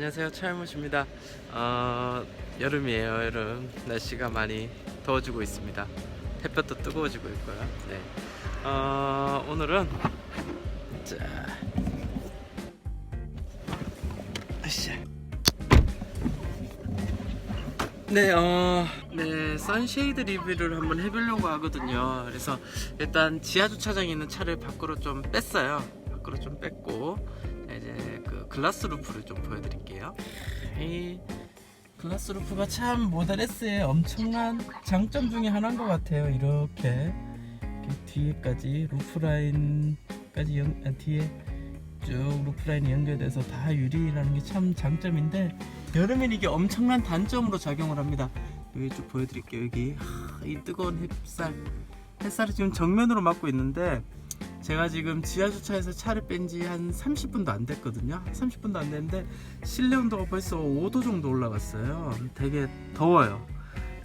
안녕하세요 차일무입니다 어, 여름이에요 여름 날씨가 많이 더워지고 있습니다 햇볕도 뜨거워지고 있고요 네. 어, 오늘은 자 네, 어, 네, 선쉐이드 리뷰를 한번 해보려고 하거든요. 그래서 일단 지하 주차장에 있는 차를 밖으로 좀 뺐어요. 밖으로 좀 뺐고 자, 이제 그 글라스 루프를 좀 보여드릴게요. 이 글라스 루프가 참 모델 S의 엄청난 장점 중에 하나인 것 같아요. 이렇게, 이렇게 뒤에까지 루프 라인까지 연, 아, 뒤에 쭉 루프 라인이 연결돼서 다 유리라는 게 참 장점인데 여름엔 이게 엄청난 단점으로 작용을 합니다. 여기 쭉 보여드릴게요. 여기 하, 이 뜨거운 햇살, 햇살이 지금 정면으로 맞고 있는데 제가 지금 지하 주차에서 차를 뺀 지 한 30분도 안 됐거든요. 30분도 안 됐는데 실내 온도가 벌써 5도 정도 올라갔어요. 되게 더워요.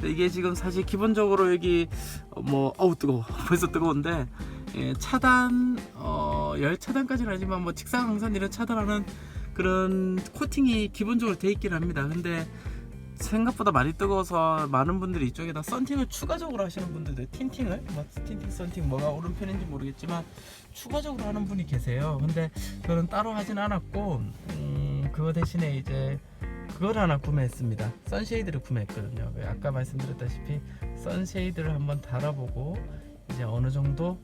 이게 지금 사실 기본적으로 여기 어, 뭐 어우 뜨거워 벌써 뜨거운데 예, 차단 어, 열 차단까지는 아니지만 뭐 직사광 항산 이런 차단하는 그런 코팅이 기본적으로 돼 있긴 합니다. 근데 생각보다 많이 뜨거워서 많은 분들이 이쪽에다 썬팅을 추가적으로 하시는 분들도 틴팅을 뭐 틴팅 썬팅 뭐가 옳은 편인지 모르겠지만 추가적으로 하는 분이 계세요. 근데 저는 따로 하진 않았고 음, 그거 대신에 이제 그걸 하나 구매했습니다. 선쉐이드를 구매했거든요. 그 아까 말씀드렸다시피 선쉐이드를 한번 달아보고 이제 어느 정도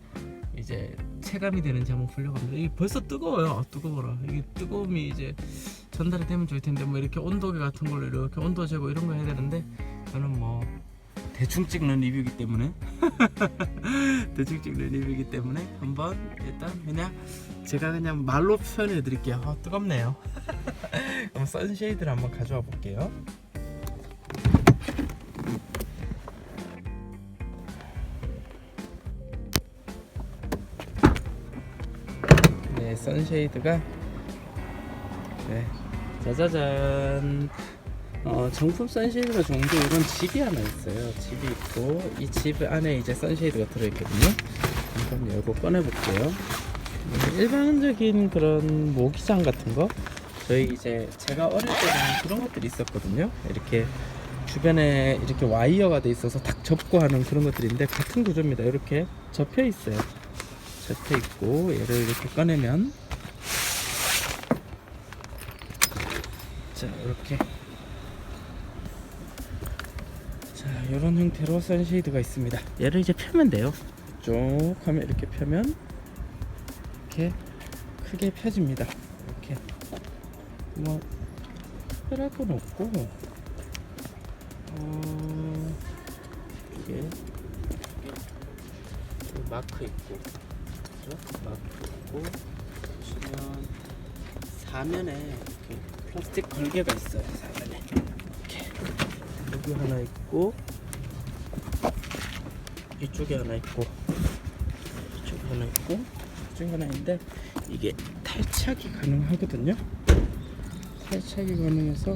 이제 체감이 되는지 한번 보려고 합니다. 이게 벌써 뜨거워요. 아, 뜨거워라. 이게 뜨거움이 이제 전달이 되면 좋을 텐데 뭐 이렇게 온도계 같은 걸로 이렇게 온도 재고 이런 거 해야 되는데 저는 뭐 대충 찍는 리뷰이기 때문에 대충 찍는 리뷰이기 때문에 한번 일단 그냥 제가 그냥 말로 표현해 드릴게요. 아, 뜨겁네요. 그럼 선쉐이드를 한번 가져와 볼게요. 네, 선쉐이드가 네, 짜자잔. 어, 정품 선쉐이드가 좋은 게 이런 집이 하나 있어요. 집이 있고 이 집 안에 이제 선쉐이드가 들어있거든요. 한번 열고 꺼내볼게요. 음, 일반적인 그런 모기장 같은 거 저희 이제 제가 어릴 때는 그런 것들이 있었거든요. 이렇게 주변에 이렇게 와이어가 돼 있어서 탁 접고 하는 그런 것들인데 같은 구조입니다. 이렇게 접혀 있어요. 접혀 있고 얘를 이렇게 꺼내면 자 이렇게 자 이런 형태로 선쉐이드가 있습니다. 얘를 이제 펴면 돼요. 쭉 하면 이렇게 펴면 이렇게 크게 펴집니다. 이렇게 뭐 특별할 건 없고 어 이게 그 마크 있고 그죠? 마크 있고 보시면 사면에 이렇게 플라스틱 걸개가 있어요. 사면에 이렇게 여기 하나 있고 이쪽에 하나 있고 이쪽에 하나 있고 이쪽에 하나 있는데 이게 탈착이 가능하거든요. 탈착이 가능해서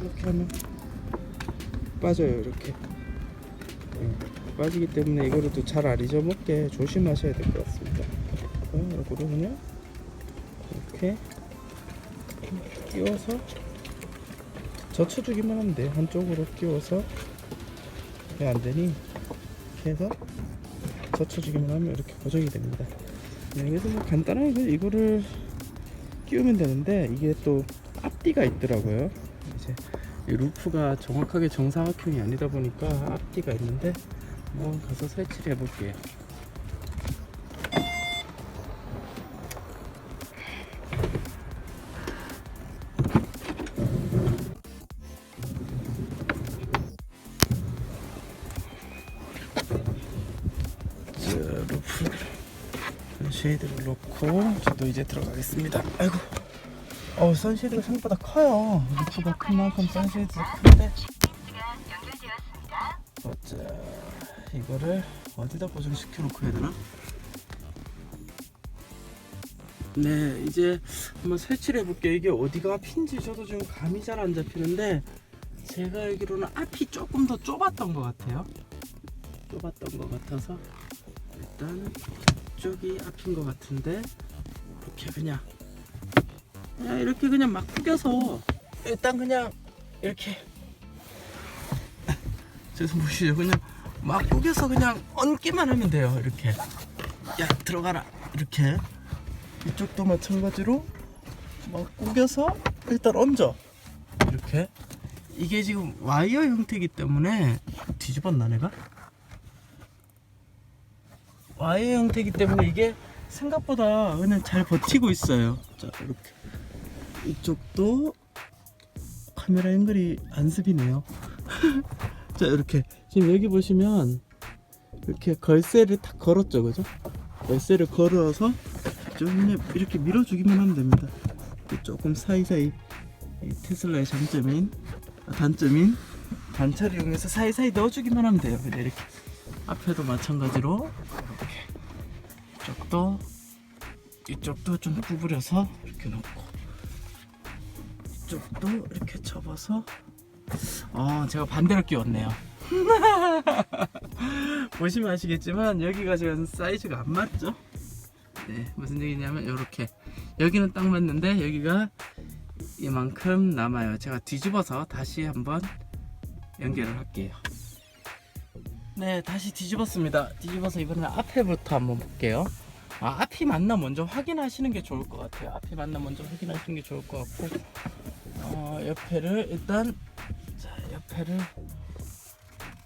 이렇게 하면 빠져요. 이렇게 예, 빠지기 때문에 이거를 또 잘 안 잊어먹게 조심하셔야 될 것 같습니다. 어, 이거를 그냥 이렇게 끼워서 젖혀주기만 하면 돼요. 한쪽으로 끼워서 왜 안 되니? 이렇게 해서 젖혀주기만 하면 이렇게 고정이 됩니다. 네, 그래서 뭐 간단하게 이거를 끼우면 되는데 이게 또 앞뒤가 있더라고요. 이제 이 루프가 정확하게 정사각형이 아니다 보니까 앞뒤가 있는데 뭐 가서 설치를 해볼게요. 루프 선쉐이드를 놓고 저도 이제 들어가겠습니다. 아이고, 어 선쉐이드가 생각보다 커요. 루프가 큰 만큼 선쉐이드가 큰데. 자, 이거를 어디다 고정시켜 놓고 해야 되나? 네, 이제 한번 설치를 해볼게요. 이게 어디가 앞인지 저도 지금 감이 잘 안 잡히는데 제가 알기로는 앞이 조금 더 좁았던 것 같아요. 좁았던 것 같아서 일단 이쪽이 앞인 것 같은데 이렇게 그냥 그냥 이렇게 그냥 막 구겨서 일단 그냥 이렇게. 저기서 보시죠. 그냥 막 구겨서 그냥 얹기만 하면 돼요. 이렇게. 야 들어가라. 이렇게. 이쪽도 마찬가지로 막 구겨서 일단 얹어. 이렇게. 이게 지금 와이어 형태이기 때문에 뒤집었나 내가? 와이어 형태이기 때문에 이게 생각보다 그냥 잘 버티고 있어요. 자 이렇게. 이쪽도 카메라 앵글이 안습이네요. 자 이렇게. 지금 여기 보시면 이렇게 걸쇠를 탁 걸었죠 그죠? 열쇠를 걸어서 좀 이렇게 밀어주기만 하면 됩니다. 조금 사이사이 이 테슬라의 장점인 아, 단점인 단차를 이용해서 사이사이 넣어주기만 하면 돼요. 이렇게. 앞에도 마찬가지로 이쪽도 이쪽도 좀 구부려서 이렇게 넣고 이쪽도 이렇게 접어서 어 제가 반대로 끼웠네요. 보시면 아시겠지만 여기가 지금 사이즈가 안 맞죠? 네 무슨 얘기냐면 이렇게. 여기는 딱 맞는데 여기가 이만큼 남아요. 제가 뒤집어서 다시 한번 연결을 할게요. 네 다시 뒤집었습니다. 뒤집어서 이번에는 앞에부터 한번 볼게요 아 앞이 맞나 먼저 확인하시는 게 좋을 것 같아요. 앞이 맞나 먼저 확인하시는 게 좋을 것 같고. 어, 옆에를 일단 자 옆에를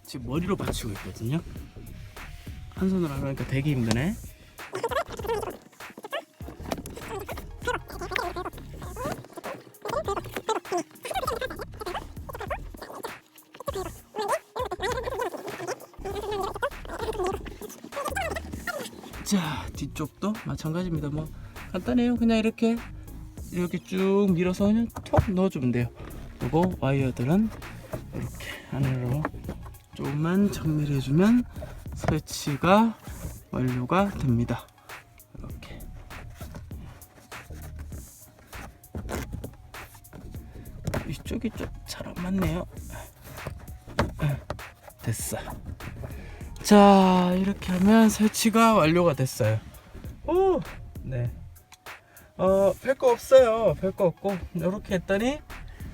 지금 머리로 받치고 있거든요. 한 손으로 하니까 되게 힘드네. 자 뒤쪽도 마찬가지입니다. 뭐 간단해요. 그냥 이렇게 이렇게 쭉 밀어서 그냥 톡 넣어주면 돼요. 그리고 와이어들은 이렇게 안으로 조금만 정밀해주면 설치가 완료가 됩니다. 이렇게. 이쪽이 좀 잘 안 맞네요. 됐어 자 이렇게 하면 설치가 완료가 됐어요 오! 네 어, 별거 없어요. 별거 없고, 이렇게 했더니,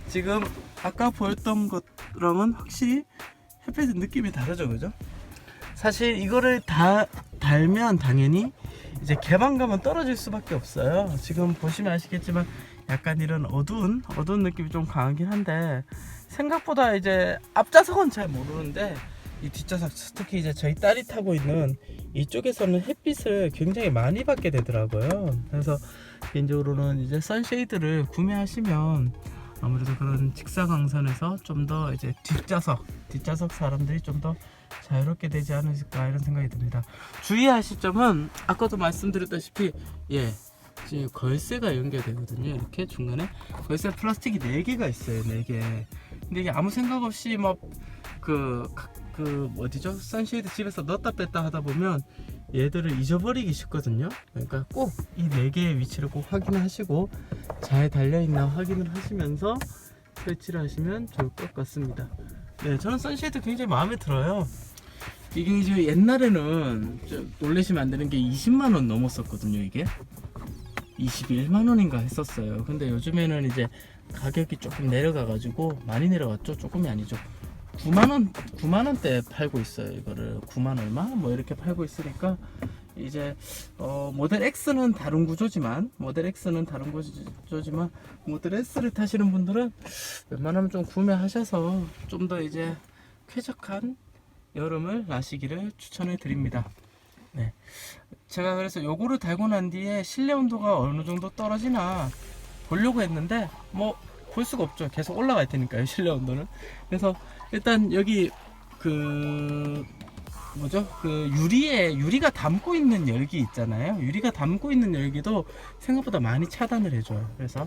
지금, 아까 보였던 것랑은 확실히 햇빛의 느낌이 다르죠, 그죠? 사실 이거를 다 달면 당연히 이제 개방감은 떨어질 수밖에 없어요. 지금 보시면 아시겠지만, 약간 이런 어두운, 어두운 느낌이 좀 강하긴 한데, 생각보다 이제 앞좌석은 잘 모르는데, 이 뒷좌석, 특히 이제 저희 딸이 타고 있는 이쪽에서는 햇빛을 굉장히 많이 받게 되더라고요. 그래서 개인적으로는 이제 선쉐이드를 구매하시면 아무래도 그런 직사광선에서 좀 더 이제 뒷좌석 뒷좌석 사람들이 좀 더 자유롭게 되지 않을까 이런 생각이 듭니다. 주의하실 점은 아까도 말씀드렸다시피 예 지금 걸쇠가 연결되거든요. 이렇게 중간에 걸쇠 플라스틱이 4개가 있어요. 4개. 근데 이게 아무 생각 없이 막 그 그 어디죠? 선쉐이드 집에서 넣었다 뺐다 하다 보면 얘들을 잊어버리기 쉽거든요. 그러니까 꼭 이 네 개의 위치를 꼭 확인하시고 잘 달려 있나 확인을 하시면서 설치를 하시면 좋을 것 같습니다. 네, 저는 선쉐이드 굉장히 마음에 들어요. 이게 이제 옛날에는 좀 놀라시면 안 되는 게 20만 원 넘었었거든요. 이게 21만 원인가 했었어요. 근데 요즘에는 이제 가격이 조금 내려가 가지고 많이 내려갔죠. 조금이 아니죠. 9만 원, 9만 원대 팔고 있어요. 이거를 9만 얼마 뭐 이렇게 팔고 있으니까 이제 어, 모델 X는 다른 구조지만 모델 X는 다른 구조지만 모델 S를 타시는 분들은 웬만하면 좀 구매하셔서 좀 더 이제 쾌적한 여름을 나시기를 추천해 드립니다. 네. 제가 그래서 요거를 달고 난 뒤에 실내 온도가 어느 정도 떨어지나 보려고 했는데 뭐 볼 수가 없죠. 계속 올라갈 테니까요. 실내 온도는. 그래서 일단 여기 그 뭐죠? 그 유리에 유리가 담고 있는 열기 있잖아요. 유리가 담고 있는 열기도 생각보다 많이 차단을 해줘요. 그래서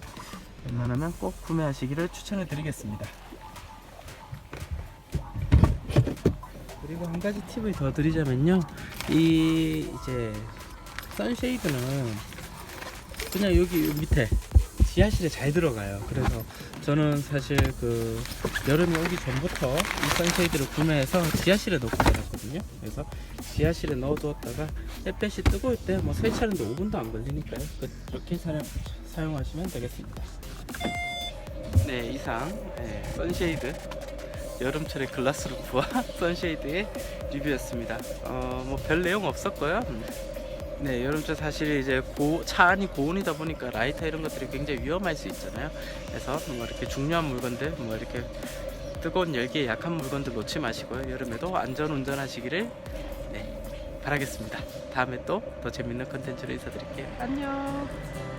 웬만하면 꼭 구매하시기를 추천해 드리겠습니다. 그리고 한 가지 팁을 더 드리자면요. 이 이제 선쉐이드는 그냥 여기 밑에 지하실에 잘 들어가요. 그래서 저는 사실 그 여름이 오기 전부터 이 선쉐이드를 구매해서 지하실에 놓고 살았거든요. 그래서 지하실에 넣어두었다가 햇볕이 뜨거울 때 뭐 세차하는데 5분도 안 걸리니까요. 그- 그렇게 사용, 사용하시면 되겠습니다. 네, 이상 네, 선쉐이드 여름철의 글라스 루프와 선쉐이드의 리뷰였습니다. 어, 뭐 별 내용 없었고요. 음. 네, 여름철 사실 이제 고, 차 안이 고온이다 보니까 라이터 이런 것들이 굉장히 위험할 수 있잖아요. 그래서 뭐 이렇게 중요한 물건들, 뭐 이렇게 뜨거운 열기에 약한 물건들 놓지 마시고요. 여름에도 안전 운전하시기를 네, 바라겠습니다. 다음에 또 더 재밌는 컨텐츠로 인사드릴게요. 안녕.